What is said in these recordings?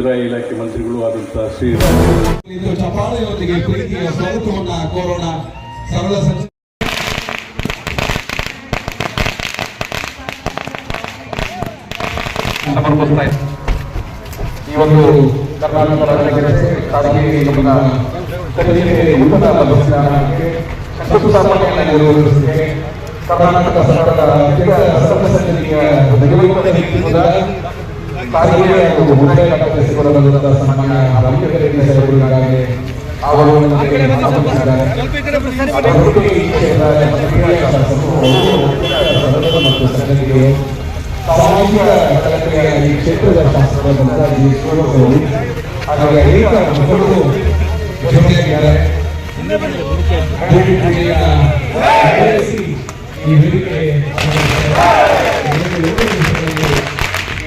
ಮುಜರಾಯಿ ಇಲಾಖೆ ಮಂತ್ರಿಗಳು ಆದಂತಹ ಶ್ರೀ ಇದು ಚಪಾಳೆಯೊಂದಿಗೆ ಪ್ರೀತಿಯ ಸ್ವಾಗತವನ್ನ ಕೋರೋಣ ಸರಳ ಸಮರ್ಪಿಸ್ತಾ ಈ ಒಂದು ಕರ್ನಾಟಕ ರಾಜ್ಯ ಸಾರಿಗೆ ನಿಗಮದ ಶಂಕುಸ್ಥಾಪನೆಯನ್ನು ನೆರವೇರಿಸಿದೆ ಕರ್ನಾಟಕ ಸರ್ಕಾರದ ನಿಗಮದ ನೇತೃತ್ವದ ಸಾರಿಗೆ ಹಾಗೂ ಮುಜರಾಯಿ ಖಾತೆ ಸನ್ಮಾನ್ಯ ರಾಮಚಂದ್ರ ಸಾಹೇಬರಿಗಾಗಲೇ ಅವರು ನಮಗೆ ಆಹ್ವಾನಿಸಿದ್ದಾರೆ. ಅದರ ಜೊತೆಗೆ ಈ ಕ್ಷೇತ್ರದ ಮಂತ್ರಿಗಳ ಶಾಸಕರು ಅವರು ಮತ್ತು ಸಾಮಾಜಿಕ ಈ ಕ್ಷೇತ್ರದ ಶಾಸಕರಾದಂತಹ ಭೂಮಿ ಈ ವೇದಿಕೆ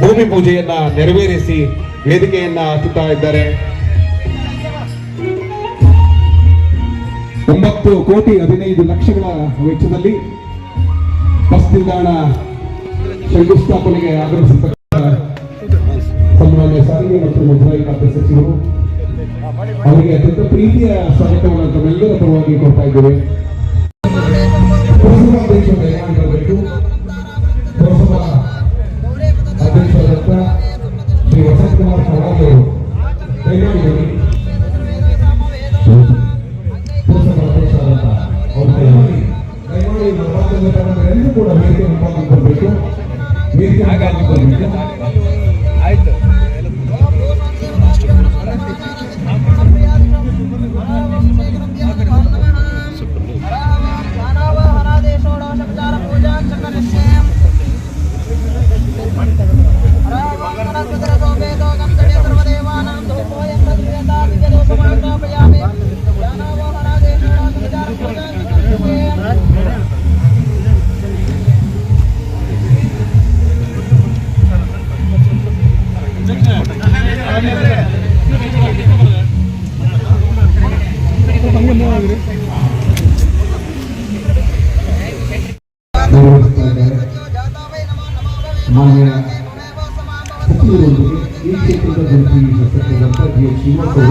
ಭೂಮಿ ಪೂಜೆಯನ್ನ ನೆರವೇರಿಸಿ ವೇದಿಕೆಯನ್ನ ಹತ್ತುತ್ತಾ ಇದ್ದಾರೆ. ಒಂಬತ್ತು ಕೋಟಿ ಹದಿನೈದು ಲಕ್ಷಗಳ ವೆಚ್ಚದಲ್ಲಿ ಬಸ್ ನಿಲ್ದಾಣ ಶಂಕುಸ್ಥಾಪನೆಗೆ ಆಗಮಿಸಿರ್ತಕ್ಕಂಥ ಸನ್ಮಾನ್ಯ ಸಾರಿಗೆ ಮತ್ತು ಮುಜರಾಯಿ ಖಾತೆ ಸಚಿವರು. ಅವರಿಗೆ ಅತ್ಯಂತ ಪ್ರೀತಿಯ ಸ್ವಾಗತವನ್ನು ತಮ್ಮೆಲ್ಲರ ಪರವಾಗಿ ಕೊಡ್ತಾ ಇದ್ದೇವೆ.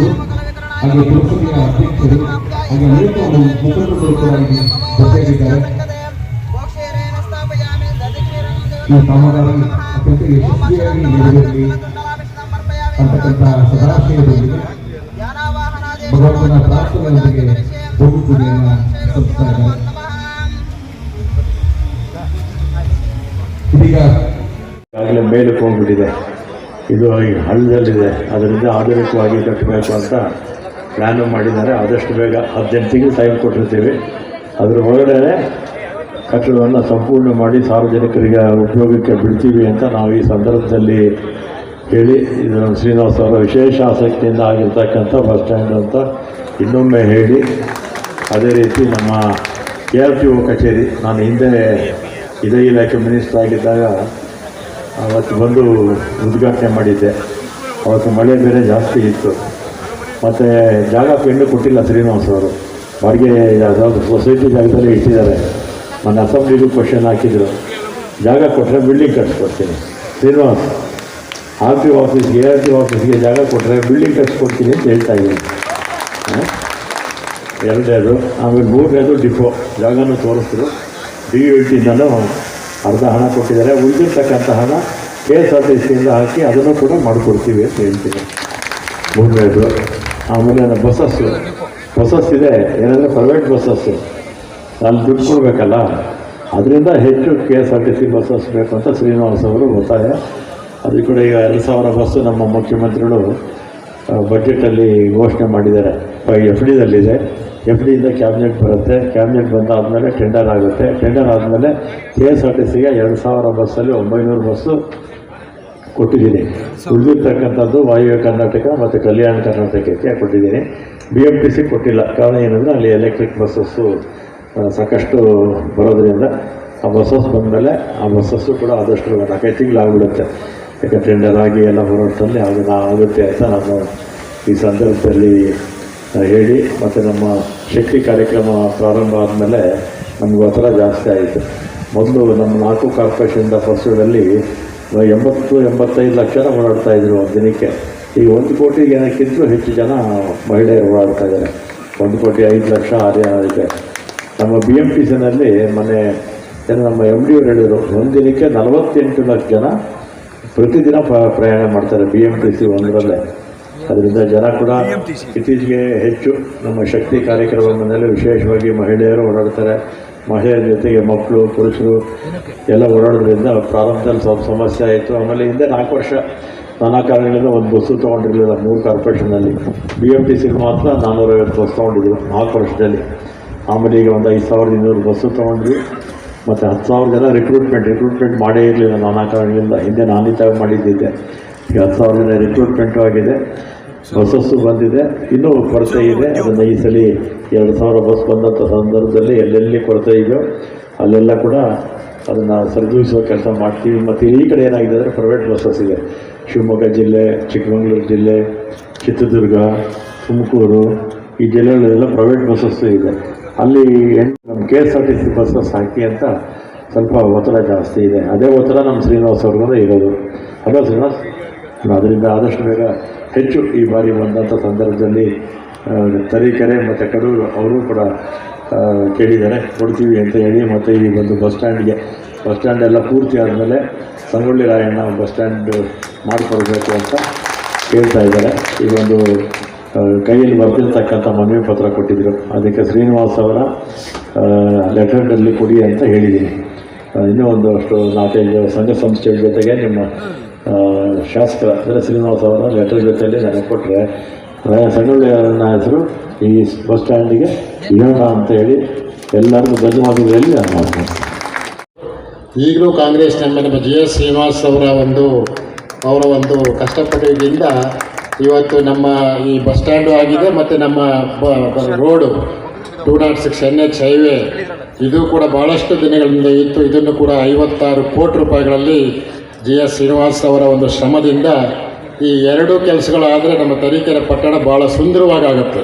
ಎಚ್ ಶ್ರೀನಿವಾಸ್ ಅವರು ಹಾಗೆ ಪುರಸಭೆಯ ಅಧ್ಯಕ್ಷರು ಹಾಗೆ ಅನೇಕ ಮುಖಂಡರು ಕೂಡ ಇಲ್ಲಿ ಜೊತೆಯಾಗಿದ್ದಾರೆ ಈ ಕಾಮಗಾರಿ ಅತ್ಯಂತ ಯಶಸ್ವಿಯಾಗಿ ನೆರವೇರಲಿ ಅಂತಕ್ಕಂಥ ಸದಾಶಯದೊಂದಿಗೆ ಭಗವಂತನ ಪ್ರಾರ್ಥನೆಯೊಂದಿಗೆ ಭೂಮಿ ಪೂಜೆಯನ್ನು ಸಲ್ಲಿಸ್ತಾ ಇದ್ದಾರೆ ಇದೀಗ ಈಗಾಗಲೇ ಮೇಲಕ್ಕೆ ಹೋಗ್ಬಿಟ್ಟಿದೆ ಇದು ಈ ಹಳ್ಳದಲ್ಲಿದೆ ಅದರಿಂದ ಆಧುನಿಕವಾಗಿ ಕಟ್ಟಬೇಕು ಅಂತ ಪ್ಲ್ಯಾನು ಮಾಡಿದ್ದಾರೆ. ಆದಷ್ಟು ಬೇಗ ಹದಿನೆಂಟು ತಿಂಗಳು ಟೈಮ್ ಕೊಟ್ಟಿರ್ತೀವಿ. ಅದರ ಒಳಗಡೆ ಕಟ್ಟಡವನ್ನು ಸಂಪೂರ್ಣ ಮಾಡಿ ಸಾರ್ವಜನಿಕರಿಗೆ ಉಪಯೋಗಕ್ಕೆ ಬಿಡ್ತೀವಿ ಅಂತ ನಾವು ಈ ಸಂದರ್ಭದಲ್ಲಿ ಹೇಳಿ, ಇದು ಶ್ರೀನಿವಾಸ ಅವರ ವಿಶೇಷ ಆಸಕ್ತಿಯಿಂದ ಆಗಿರ್ತಕ್ಕಂಥ ಬಸ್ ಸ್ಟ್ಯಾಂಡ್ ಅಂತ ಇನ್ನೊಮ್ಮೆ ಹೇಳಿ, ಅದೇ ರೀತಿ ನಮ್ಮ ಕೆ ಆರ್ ಪಿ ಒ ಕಚೇರಿ, ನಾನು ಹಿಂದೆ ಇದೇ ಇಲಾಖೆ ಮಿನಿಸ್ಟರ್ ಆಗಿದ್ದಾಗ ಅವತ್ತು ಬಂದು ಉದ್ಘಾಟನೆ ಮಾಡಿದ್ದೆ. ಅವತ್ತು ಮಳೆ ಬೇರೆ ಜಾಸ್ತಿ ಇತ್ತು. ಮತ್ತು ಜಾಗ ಪೆಂಡು ಕೊಟ್ಟಿಲ್ಲ ಶ್ರೀನಿವಾಸ ಅವರು. ಬಾಡಿಗೆ ಯಾವುದಾದ್ರು ಸೊಸೈಟಿ ಜಾಗದಲ್ಲಿ ಇಟ್ಟಿದ್ದಾರೆ. ನನ್ನ ಅಸೆಂಬ್ಲಿಗೂ ಕ್ವಶನ್ ಹಾಕಿದ್ರು. ಜಾಗ ಕೊಟ್ಟರೆ ಬಿಲ್ಡಿಂಗ್ ಕಟ್ಸ್ಕೊಡ್ತೀನಿ. ಶ್ರೀನಿವಾಸ್ ಆರ್ ಪಿ ಆಫೀಸ್ಗೆ ಎ ಆರ್ ಪಿ ಆಫೀಸ್ಗೆ ಜಾಗ ಕೊಟ್ಟರೆ ಬಿಲ್ಡಿಂಗ್ ಕಟ್ಸ್ಕೊಡ್ತೀನಿ ಅಂತ ಹೇಳ್ತಾ ಇದ್ದೀನಿ. ಎರಡನೇದು, ಆಮೇಲೆ ಮೂರನೇದು ಡಿಫೋ ಜಾಗನೂ ತೋರಿಸಿದ್ರು. ಡಿ ಯು ಟಿಯಿಂದಲೂ ಅರ್ಧ ಹಣ ಕೊಟ್ಟಿದ್ದಾರೆ ಉಳಿದಿರ್ತಕ್ಕಂಥ ಹಣ ಕೆ ಎಸ್ ಆರ್ ಟಿ ಸಿಯಿಂದ ಹಾಕಿ ಅದನ್ನು ಕೂಡ ಮಾಡಿಕೊಡ್ತೀವಿ ಅಂತ ಹೇಳ್ತೀನಿ ಮೂರನೇದು ಆಮೇಲೆ ಬಸ್ಸಸ್ಸು ಬಸ್ಸಸ್. ಇದೆ ಏನಂದರೆ ಪ್ರೈವೇಟ್ ಬಸ್ಸಸ್ಸು ಅಲ್ಲಿ ದುಡ್ಡು ಕೊಡಬೇಕಲ್ಲ? ಅದರಿಂದ ಹೆಚ್ಚು K S R T C buses ಬೇಕು ಅಂತ ಶ್ರೀನಿವಾಸ್ ಅವರು ಒತ್ತಾಯ. ಅದು ಕೂಡ ಈಗ ಎರಡು ಸಾವಿರ ಬಸ್ಸು ನಮ್ಮ ಮುಖ್ಯಮಂತ್ರಿಗಳು ಬಜೆಟಲ್ಲಿ ಘೋಷಣೆ ಮಾಡಿದ್ದಾರೆ. ಎಫ್ ಡಿದಲ್ಲಿದೆ ಎಫ್ ಡಿಯಿಂದ ಕ್ಯಾಬಿನೆಟ್ ಬರುತ್ತೆ. ಕ್ಯಾಬಿನೆಟ್ ಬಂದಾದಮೇಲೆ ಟೆಂಡರ್ ಆಗುತ್ತೆ. ಟೆಂಡರ್ ಆದಮೇಲೆ ಕೆ ಎಸ್ ಆರ್ ಟಿ ಸಿಗೆ ಎರಡು ಸಾವಿರ ಬಸ್ಸಲ್ಲಿ ಒಂಬೈನೂರು ಬಸ್ಸು ಕೊಟ್ಟಿದ್ದೀನಿ. ಉಳಿದಿರ್ತಕ್ಕಂಥದ್ದು ವಾಯುವ್ಯ ಕರ್ನಾಟಕ ಮತ್ತು ಕಲ್ಯಾಣ ಕರ್ನಾಟಕಕ್ಕೆ ಕೊಟ್ಟಿದ್ದೀನಿ. ಬಿ ಎಂ ಟಿ ಸಿ ಕೊಟ್ಟಿಲ್ಲ. ಕಾರಣ ಏನಂದರೆ ಅಲ್ಲಿ ಎಲೆಕ್ಟ್ರಿಕ್ ಬಸ್ಸಸ್ಸು ಸಾಕಷ್ಟು ಬರೋದ್ರಿಂದ ಆ ಬಸ್ಸಸ್ ಬಂದಮೇಲೆ ಆ ಬಸ್ಸಸ್ಸು ಕೂಡ ಆದಷ್ಟು ನಾಲ್ಕೈದು ತಿಂಗಳು ಆಗಿಬಿಡುತ್ತೆ ಯಾಕೆ ಟೆಂಡರ್ ಆಗಿ ಎಲ್ಲ ಹೊರಟಲ್ಲಿ ಅದನ್ನು ಆಗುತ್ತೆ ಅಂತ ನಾನು ಈ ಸಂದರ್ಭದಲ್ಲಿ ಹೇಳಿ ಮತ್ತು ನಮ್ಮ ಶಕ್ತಿ ಕಾರ್ಯಕ್ರಮ ಪ್ರಾರಂಭ ಆದಮೇಲೆ ನಮ್ಗೆ ಒತ್ತಡ ಜಾಸ್ತಿ ಆಯಿತು. ಮೊದಲು ನಮ್ಮ ನಾಲ್ಕು ಕಾರ್ಪೊರೇಷನ್ದ ಫಸ್ಟಲ್ಲಿ ಎಂಬತ್ತು, ಎಂಬತ್ತೈದು ಲಕ್ಷ ಓಡಾಡ್ತಾ ಇದ್ರು ಒಂದು ದಿನಕ್ಕೆ. ಈಗ ಒಂದು ಕೋಟಿ ಏನಕ್ಕಿಂತಲೂ ಹೆಚ್ಚು ಜನ ಮಹಿಳೆಯರು ಓಡಾಡ್ತಾ ಇದ್ದಾರೆ. ಒಂದು ಕೋಟಿ ಐದು ಲಕ್ಷ ಆರ್ಯ ಇದೆ ನಮ್ಮ ಬಿ ಎಂ ಟಿ ಸಿನಲ್ಲಿ ಮೊನ್ನೆ ಏನು ನಮ್ಮ ಎಂ ಡಿ ಅವರು ಹೇಳಿದರು, ಒಂದು ದಿನಕ್ಕೆ ನಲವತ್ತೆಂಟು ಲಕ್ಷ ಜನ ಪ್ರತಿದಿನ ಪ್ರಯಾಣ ಮಾಡ್ತಾರೆ ಬಿ ಎಂ ಟಿ ಸಿ ಒಂದರಲ್ಲೇ. ಅದರಿಂದ ಜನ ಕೂಡ ಇತ್ತೀಚೆಗೆ ಹೆಚ್ಚು ನಮ್ಮ ಶಕ್ತಿ ಕಾರ್ಯಕ್ರಮದಲ್ಲಿ ವಿಶೇಷವಾಗಿ ಮಹಿಳೆಯರು ಓಡಾಡ್ತಾರೆ. ಮಹಿಳೆಯರ ಜೊತೆಗೆ ಮಕ್ಕಳು ಪುರುಷರು ಎಲ್ಲ ಓಡಾಡೋದ್ರಿಂದ ಪ್ರಾರಂಭದಲ್ಲಿ ಸ್ವಲ್ಪ ಸಮಸ್ಯೆ ಆಯಿತು. ಆಮೇಲೆ ಹಿಂದೆ ನಾಲ್ಕು ವರ್ಷ ನಾನಾ ಕಾರಣಗಳಿಂದ ಒಂದು ಬಸ್ಸು ತೊಗೊಂಡಿರಲಿಲ್ಲ ಮೂರು ಕಾರ್ಪೊರೇಷನಲ್ಲಿ ಬಿ ಎಂ ಟಿ ಸಿಗೆ ಮಾತ್ರ ನಾನ್ನೂರೈವತ್ತು ಬಸ್ ತೊಗೊಂಡಿದ್ರು ನಾಲ್ಕು ವರ್ಷದಲ್ಲಿ. ಆಮೇಲೆ ಈಗ ಒಂದು ಐದು ಸಾವಿರದ ಇನ್ನೂರು ಬಸ್ಸು ತೊಗೊಂಡ್ವಿ. ಮತ್ತು ಹತ್ತು ಸಾವಿರ ಜನ ರಿಕ್ರೂಟ್ಮೆಂಟ್ ರಿಕ್ರೂಟ್ಮೆಂಟ್ ಮಾಡೇ ಇರಲಿಲ್ಲ ನಾನಾ ಕಾರಣಗಳಿಂದ. ಹಿಂದೆ ನಾನಿದ್ದಾಗ ಮಾಡಿದ್ದಿದ್ದೆ. ಹತ್ತು ಸಾವಿರ ಜನ ರಿಕ್ರೂಟ್ಮೆಂಟು ಆಗಿದೆ. ಬಸ್ಸಸ್ಸು ಬಂದಿದೆ. ಇನ್ನೂ ಕೊರತೆ ಇದೆ. ಅದನ್ನು ಈ ಸಲ ಎರಡು ಸಾವಿರ ಬಸ್ ಬಂದಂಥ ಸಂದರ್ಭದಲ್ಲಿ ಎಲ್ಲೆಲ್ಲಿ ಕೊರತೆ ಇದೆಯೋ ಅಲ್ಲೆಲ್ಲ ಕೂಡ ಅದನ್ನು ಸರಿದೂಗಿಸುವ ಕೆಲಸ ಮಾಡ್ತೀವಿ. ಮತ್ತು ಈ ಕಡೆ ಏನಾಗಿದೆ ಅಂದರೆ ಪ್ರೈವೇಟ್ ಬಸ್ಸಸ್ ಇದೆ. ಶಿವಮೊಗ್ಗ ಜಿಲ್ಲೆ, ಚಿಕ್ಕಮಗಳೂರು ಜಿಲ್ಲೆ, ಚಿತ್ರದುರ್ಗ, ತುಮಕೂರು ಈ ಜಿಲ್ಲೆಗಳೆಲ್ಲ ಪ್ರೈವೇಟ್ ಬಸ್ಸಸ್ಸು ಇದೆ. ಅಲ್ಲಿ ನಮ್ಮ K S R T C buses ಹಾಕಿ ಅಂತ ಸ್ವಲ್ಪ ಒತ್ತಡ ಜಾಸ್ತಿ ಇದೆ. ಅದೇ ಒತ್ತಡ ನಮ್ಮ ಶ್ರೀನಿವಾಸ್ ಅವ್ರಿಗೂ ಇರೋದು. ಅಲ್ಲ ಶ್ರೀನಿವಾಸ್? ಅದರಿಂದ ಆದಷ್ಟು ಬೇಗ ಹೆಚ್ಚು ಈ ಬಾರಿ ಬಂದಂಥ ಸಂದರ್ಭದಲ್ಲಿ ತರೀಕೆರೆ ಮತ್ತು ಕಡೂರು ಅವರು ಕೂಡ ಕೇಳಿದ್ದಾರೆ. ಕೊಡ್ತೀವಿ ಅಂತ ಹೇಳಿ ಮತ್ತು ಈ ಒಂದು ಬಸ್ ಸ್ಟ್ಯಾಂಡ್ಗೆ, ಬಸ್ ಸ್ಟ್ಯಾಂಡ್ ಎಲ್ಲ ಪೂರ್ತಿ ಆದಮೇಲೆ ಸಂಗೊಳ್ಳಿ ರಾಯಣ್ಣ ಬಸ್ ಸ್ಟ್ಯಾಂಡ್ ಮಾಡಿಕೊಡ್ಬೇಕು ಅಂತ ಕೇಳ್ತಾ ಇದ್ದಾರೆ. ಈ ಒಂದು ಕೈಯಲ್ಲಿ ಬರ್ತಿರ್ತಕ್ಕಂಥ ಮನವಿ ಪತ್ರ ಕೊಟ್ಟಿದ್ದರು ಅದಕ್ಕೆ ಶ್ರೀನಿವಾಸ್ ಅವರ ಲೆಟರ್ನಲ್ಲಿ ಕೊಡಿ ಅಂತ ಹೇಳಿದ್ದೀನಿ. ಇನ್ನೂ ಒಂದು ಅಷ್ಟು ನಾಲ್ಕೈದು ಸಂಘ ಸಂಸ್ಥೆಯ ಜೊತೆಗೆ ನಿಮ್ಮ ಶಾಸಕರ ಅಂದರೆ ಶ್ರೀನಿವಾಸ ಅವರ ಲೆಟರ್ ಜೊತೆಯಲ್ಲಿ ನನಗೆ ಕೊಟ್ಟರೆ ಸಣ್ಣ ಹೆಸರು ಈ ಬಸ್ ಸ್ಟ್ಯಾಂಡಿಗೆ ಇಡೋಣ ಅಂತ ಹೇಳಿ ಎಲ್ಲರಿಗೂ ಧನ್ಯವಾದಗಳಲ್ಲಿ ನಾನು ಮಾಡ್ತೇನೆ ಈಗಲೂ ಕಾಂಗ್ರೆಸ್ ನಮ್ಮ ಜಿ ಎಸ್ ಶ್ರೀನಿವಾಸ್ ಅವರ ಒಂದು ಅವರ ಒಂದು ಕಷ್ಟಪಟ್ಟಿದ್ದರಿಂದ ಇವತ್ತು ನಮ್ಮ ಈ ಬಸ್ ಸ್ಟ್ಯಾಂಡು ಆಗಿದೆ ಮತ್ತು ನಮ್ಮ road two naught six N H highway, ಇದು ಕೂಡ ಭಾಳಷ್ಟು ದಿನಗಳಿಂದ ಇತ್ತು. ಇದನ್ನು ಕೂಡ ಐವತ್ತಾರು ಕೋಟಿ ರೂಪಾಯಿಗಳಲ್ಲಿ ಜಿ ಎಸ್ ಶ್ರೀನಿವಾಸ್ ಅವರ ಒಂದು ಶ್ರಮದಿಂದ ಈ ಎರಡೂ ಕೆಲಸಗಳಾದರೆ ನಮ್ಮ ತರೀಕೆರೆ ಪಟ್ಟಣ ಭಾಳ ಸುಂದರವಾಗುತ್ತೆ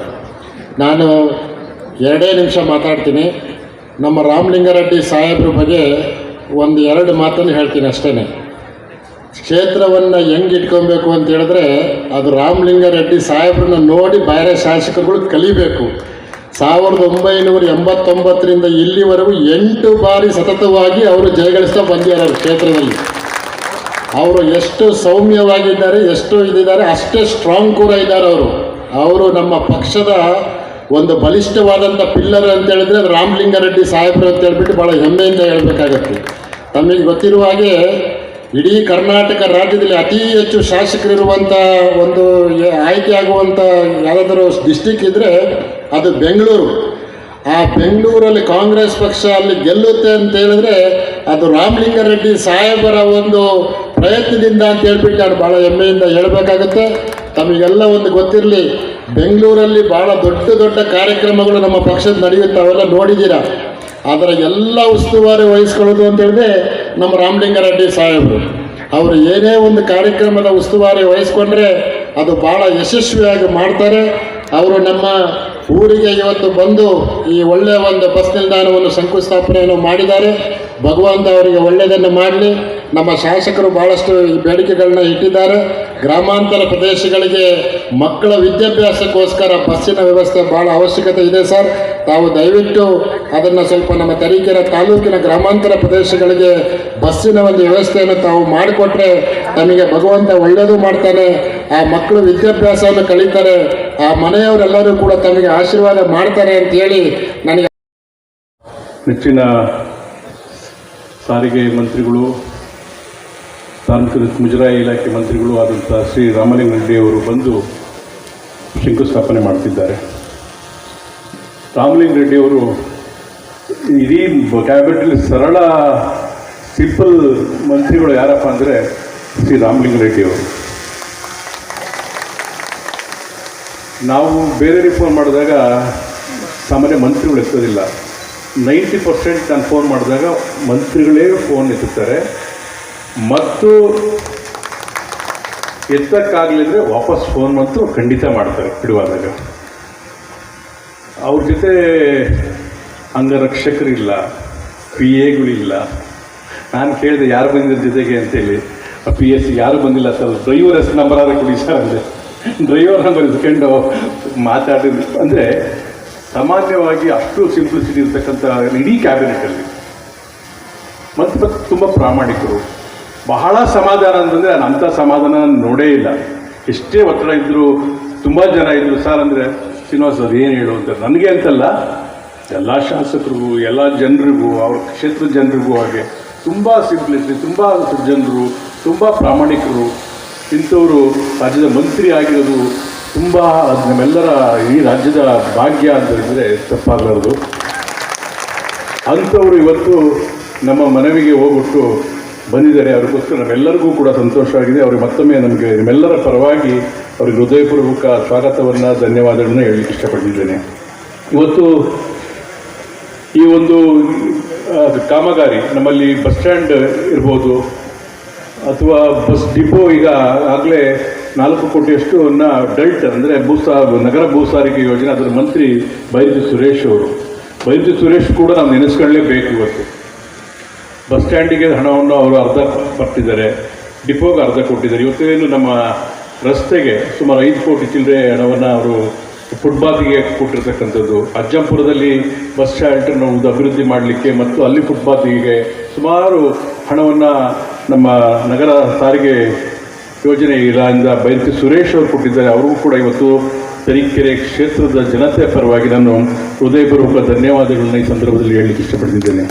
ನಾನು ಎರಡೇ ನಿಮಿಷ ಮಾತಾಡ್ತೀನಿ. ನಮ್ಮ ರಾಮಲಿಂಗಾರೆಡ್ಡಿ ಸಾಹೇಬ್ರ ಬಗ್ಗೆ ಒಂದು ಎರಡು ಮಾತನ್ನು ಹೇಳ್ತೀನಿ ಅಷ್ಟೇ ಕ್ಷೇತ್ರವನ್ನು ಹೆಂಗೆ ಇಟ್ಕೊಬೇಕು ಅಂತ ಹೇಳಿದ್ರೆ ಅದು ರಾಮಲಿಂಗಾರೆಡ್ಡಿ ಸಾಹೇಬ್ರನ್ನ ನೋಡಿ ಬೇರೆ ಶಾಸಕರುಗಳು ಕಲಿಬೇಕು. ಸಾವಿರದ ಒಂಬೈನೂರ ಎಂಬತ್ತೊಂಬತ್ತರಿಂದ ಇಲ್ಲಿವರೆಗೂ ಎಂಟು ಬಾರಿ ಸತತವಾಗಿ ಅವರು ಜಯಗಳಿಸ್ತಾ ಬಂದಿದ್ದಾರೆ ಕ್ಷೇತ್ರದಲ್ಲಿ. ಅವರು ಎಷ್ಟು ಸೌಮ್ಯವಾಗಿದ್ದಾರೆ, ಎಷ್ಟು ಇದಿದ್ದಾರೆ, ಅಷ್ಟೇ ಸ್ಟ್ರಾಂಗ್ ಕೂಡ ಇದ್ದಾರೆ ಅವರು. ಅವರು ನಮ್ಮ ಪಕ್ಷದ ಒಂದು ಬಲಿಷ್ಠವಾದಂಥ ಪಿಲ್ಲರ್ ಅಂತ ಹೇಳಿದ್ರೆ ರಾಮಲಿಂಗಾರೆಡ್ಡಿ ಸಾಹೇಬರು ಅಂತ ಹೇಳ್ಬಿಟ್ಟು ಭಾಳ ಹೆಮ್ಮೆಯಿಂದ ಹೇಳಬೇಕಾಗತ್ತೆ. ತಮಗೆ ಗೊತ್ತಿರುವ ಹಾಗೆ ಇಡೀ ಕರ್ನಾಟಕ ರಾಜ್ಯದಲ್ಲಿ ಅತಿ ಹೆಚ್ಚು ಶಾಸಕರಿರುವಂಥ ಒಂದು ಆಯ್ಕೆ ಆಗುವಂಥ ಯಾವುದಾದ್ರೂ ಡಿಸ್ಟಿಕ್ ಇದ್ದರೆ ಅದು ಬೆಂಗಳೂರು. ಆ ಬೆಂಗಳೂರಲ್ಲಿ ಕಾಂಗ್ರೆಸ್ ಪಕ್ಷ ಅಲ್ಲಿ ಗೆಲ್ಲುತ್ತೆ ಅಂತ ಹೇಳಿದ್ರೆ ಅದು ರಾಮಲಿಂಗಾರೆಡ್ಡಿ ಸಾಹೇಬರ ಒಂದು ಪ್ರಯತ್ನದಿಂದ ಅಂತ ಹೇಳ್ಬಿಟ್ಟು ನಾನು ಭಾಳ ಹೆಮ್ಮೆಯಿಂದ ಹೇಳಬೇಕಾಗುತ್ತೆ. ತಮಗೆಲ್ಲ ಒಂದು ಗೊತ್ತಿರಲಿ, ಬೆಂಗಳೂರಲ್ಲಿ ಭಾಳ ದೊಡ್ಡ ದೊಡ್ಡ ಕಾರ್ಯಕ್ರಮಗಳು ನಮ್ಮ ಪಕ್ಷದ ನಡೆಯುತ್ತೆ, ಅವೆಲ್ಲ ನೋಡಿದ್ದೀರಾ ಅದರ ಎಲ್ಲ ಉಸ್ತುವಾರಿ ವಹಿಸ್ಕೊಳ್ಳೋದು ಅಂತ ಹೇಳಿದ್ರೆ ನಮ್ಮ ರಾಮಲಿಂಗಾರೆಡ್ಡಿ ಸಾಹೇಬರು. ಅವರು ಏನೇ ಒಂದು ಕಾರ್ಯಕ್ರಮದ ಉಸ್ತುವಾರಿ ವಹಿಸ್ಕೊಂಡ್ರೆ ಅದು ಭಾಳ ಯಶಸ್ವಿಯಾಗಿ ಮಾಡ್ತಾರೆ. ಅವರು ನಮ್ಮ ಊರಿಗೆ ಇವತ್ತು ಬಂದು ಈ ಒಳ್ಳೆಯ ಒಂದು ಬಸ್ ನಿಲ್ದಾಣವನ್ನು ಶಂಕುಸ್ಥಾಪನೆಯನ್ನು ಮಾಡಿದ್ದಾರೆ. ಭಗವಂತ ಅವರಿಗೆ ಒಳ್ಳೆಯದನ್ನು ಮಾಡಲಿ. ನಮ್ಮ ಶಾಸಕರು ಭಾಳಷ್ಟು ಈ ಬೇಡಿಕೆಗಳನ್ನ ಇಟ್ಟಿದ್ದಾರೆ. ಗ್ರಾಮಾಂತರ ಪ್ರದೇಶಗಳಿಗೆ ಮಕ್ಕಳ ವಿದ್ಯಾಭ್ಯಾಸಕ್ಕೋಸ್ಕರ ಬಸ್ಸಿನ ವ್ಯವಸ್ಥೆ ಭಾಳ ಅವಶ್ಯಕತೆ ಇದೆ ಸರ್. ತಾವು ದಯವಿಟ್ಟು ಅದನ್ನು ಸ್ವಲ್ಪ ನಮ್ಮ ತರೀಕೆರೆ ತಾಲೂಕಿನ ಗ್ರಾಮಾಂತರ ಪ್ರದೇಶಗಳಿಗೆ ಬಸ್ಸಿನ ಒಂದು ವ್ಯವಸ್ಥೆಯನ್ನು ತಾವು ಮಾಡಿಕೊಟ್ರೆ ತಮಗೆ ಭಗವಂತ ಒಳ್ಳೆಯದು ಮಾಡ್ತಾನೆ. ಆ ಮಕ್ಕಳು ವಿದ್ಯಾಭ್ಯಾಸವನ್ನು ಕಲಿತಾರೆ. ಆ ಮನೆಯವರೆಲ್ಲರೂ ಕೂಡ ತಮಗೆ ಆಶೀರ್ವಾದ ಮಾಡ್ತಾರೆ ಅಂತ ಹೇಳಿ ನನಗೆ ನೆಚ್ಚಿನ ಸಾರಿಗೆ ಮಂತ್ರಿಗಳು ಸಾರ್ವಜನಿಕ ಮುಜರಾಯಿ ಇಲಾಖೆ ಮಂತ್ರಿಗಳು ಆದಂಥ ಶ್ರೀ ರಾಮಲಿಂಗರೆಡ್ಡಿ ಅವರು ಬಂದು ಶಂಕುಸ್ಥಾಪನೆ ಮಾಡ್ತಿದ್ದಾರೆ. ರಾಮಲಿಂಗರೆಡ್ಡಿ ಅವರು ಇಡೀ ಕ್ಯಾಬಿನೆಟ್ಲಿ ಸರಳ ಸಿಂಪಲ್ ಮಂತ್ರಿಗಳು ಯಾರಪ್ಪ ಅಂದರೆ ಶ್ರೀ ರಾಮಲಿಂಗಾರೆಡ್ಡಿ ಅವರು ನಾವು ಬೇರೆಯವ್ರಿಗೆ ಫೋನ್ ಮಾಡಿದಾಗ ಸಾಮಾನ್ಯ ಮಂತ್ರಿಗಳು ಎತ್ತೋದಿಲ್ಲ. ನೈಂಟಿ ಪರ್ಸೆಂಟ್ ನಾನು ಫೋನ್ ಮಾಡಿದಾಗ ಮಂತ್ರಿಗಳೇ ಫೋನ್ ಎತ್ತುತ್ತಾರೆ. ಮತ್ತು ಎತ್ತಕ್ಕಾಗಲಿದ್ರೆ ವಾಪಸ್ ಫೋನ್ ಮಾತ್ರ ಖಂಡಿತ ಮಾಡ್ತಾರೆ ಬಿಡುವಾದಾಗ. ಅವ್ರ ಜೊತೆ ಅಂಗರಕ್ಷಕರಿಲ್ಲ ಪಿ ಎಗಳಿಲ್ಲ ನಾನು ಕೇಳಿದೆ ಯಾರು ಬಂದಿದ್ದ ಜೊತೆಗೆ ಅಂತೇಳಿ. ಪಿ ಎಸ್ ಯಾರು ಬಂದಿಲ್ಲ ಸರ್ ಡ್ರೈವರ್ ಹೆಸರು ನಂಬರ್ ಆದರೆ ಕೊಡಿ ಸರ್ ಅಂದರೆ ಡ್ರೈವರ್ ನಂಬರ್ ಇಸ್ಕೊಂಡು ಮಾತಾಡಿದ್ರು. ಅಂದರೆ ಸಾಮಾನ್ಯವಾಗಿ ಅಷ್ಟು ಸಿಂಪ್ಲಿಸಿಟಿ ಇರ್ತಕ್ಕಂಥ ಇಡೀ ಕ್ಯಾಬಿನೆಟಲ್ಲಿ ಮತ್ತು ಮತ್ತು ತುಂಬ ಪ್ರಾಮಾಣಿಕರು. ಬಹಳ ಸಮಾಧಾನ ಅಂತಂದರೆ ನಾನು ಅಂಥ ಸಮಾಧಾನ ನೋಡೇ ಇಲ್ಲ. ಎಷ್ಟೇ ಒತ್ತಡ ಇದ್ದರೂ ತುಂಬ ಜನ ಇದ್ದರು ಸರ್ ಅಂದರೆ ಶ್ರೀನಿವಾಸ್ ಅದು ಏನು ಹೇಳು ಅಂತ? ನನಗೆ ಅಂತಲ್ಲ, ಎಲ್ಲ ಶಾಸಕರಿಗೂ, ಎಲ್ಲ ಜನರಿಗೂ, ಅವ್ರ ಕ್ಷೇತ್ರದ ಜನರಿಗೂ ಹಾಗೆ ತುಂಬ ಸಿಂಪ್ಲಿಸಿಟಿ ತುಂಬ ಜನರು, ತುಂಬ ಪ್ರಾಮಾಣಿಕರು ಇಂಥವರು ರಾಜ್ಯದ ಮಂತ್ರಿ ಆಗಿರೋದು ತುಂಬ ನಮ್ಮೆಲ್ಲರ ಈ ರಾಜ್ಯದ ಭಾಗ್ಯ ಅಂತ ಹೇಳಿದ್ರೆ ತಪ್ಪಾಗಲಾರದು. ಅಂಥವರು ಇವತ್ತು ನಮ್ಮ ಮನವಿಗೆ ಹೋಗ್ಬಿಟ್ಟು ಬಂದಿದ್ದಾರೆ. ಅವ್ರಿಗೋಸ್ಕರ ನಮ್ಮೆಲ್ಲರಿಗೂ ಕೂಡ ಸಂತೋಷವಾಗಿದೆ ಅವ್ರಿಗೆ ಮತ್ತೊಮ್ಮೆ ನಮಗೆ ನಿಮ್ಮೆಲ್ಲರ ಪರವಾಗಿ ಅವ್ರಿಗೆ ಹೃದಯಪೂರ್ವಕ ಸ್ವಾಗತವನ್ನು, ಧನ್ಯವಾದಗಳನ್ನು ಹೇಳಲಿಕ್ಕೆ ಇಷ್ಟಪಟ್ಟಿದ್ದೇನೆ. ಇವತ್ತು ಈ ಒಂದು ಕಾಮಗಾರಿ ನಮ್ಮಲ್ಲಿ ಬಸ್ ಸ್ಟ್ಯಾಂಡ್ ಇರ್ಬೋದು ಅಥವಾ ಬಸ್ ಡಿಪೋ ಈಗ ಆಗಲೇ ನಾಲ್ಕು ಕೋಟಿಯಷ್ಟು ಡಲ್ಟ್ ಅಂದರೆ ಭೂಸಾ ನಗರ ಭೂ ಸಾರಿಗೆ ಯೋಜನೆ ಅದರ ಮಂತ್ರಿ ಬೈರತಿ ಸುರೇಶ್ ಅವರು. ಬೈರತಿ ಸುರೇಶ್ ಕೂಡ ನಾವು ನೆನೆಸ್ಕೊಳ್ಳೇಬೇಕು ಇವತ್ತು. ಬಸ್ ಸ್ಟ್ಯಾಂಡಿಗೆ ಹಣವನ್ನು ಅವರು ಅರ್ಧ ಕೊಟ್ಟಿದ್ದಾರೆ ಡಿಪೋಗೆ ಅರ್ಧ ಕೊಟ್ಟಿದ್ದಾರೆ. ಇವತ್ತೇನು ನಮ್ಮ ರಸ್ತೆಗೆ ಸುಮಾರು ಐದು ಕೋಟಿ ಚಿಲ್ಲರೆ ಹಣವನ್ನು ಅವರು ಫುಟ್ಪಾತಿಗೆ ಕೊಟ್ಟಿರ್ತಕ್ಕಂಥದ್ದು. ಅಜ್ಜಂಪುರದಲ್ಲಿ ಬಸ್ ಸ್ಟ್ಯಾಂಡನ್ನು ಒಂದು ಅಭಿವೃದ್ಧಿ ಮಾಡಲಿಕ್ಕೆ ಮತ್ತು ಅಲ್ಲಿ ಫುಟ್ಪಾತಿಗೆ ಸುಮಾರು ಹಣವನ್ನು ನಮ್ಮ ನಗರ ಸಾರಿಗೆ ಯೋಜನೆ ಇಲಾಖೆಯಿಂದ ಬೈರತಿ ಸುರೇಶ್ ಅವರು ಕೊಟ್ಟಿದ್ದಾರೆ. ಅವರಿಗೂ ಕೂಡ ಇವತ್ತು ತರೀಕೆರೆ ಕ್ಷೇತ್ರದ ಜನತೆ ಪರವಾಗಿ ನಾನು ಹೃದಯಪೂರ್ವಕ ಧನ್ಯವಾದಗಳನ್ನ ಈ ಸಂದರ್ಭದಲ್ಲಿ ಹೇಳಲಿಕ್ಕೆ ಇಷ್ಟಪಡ್ತಿದ್ದೇನೆ.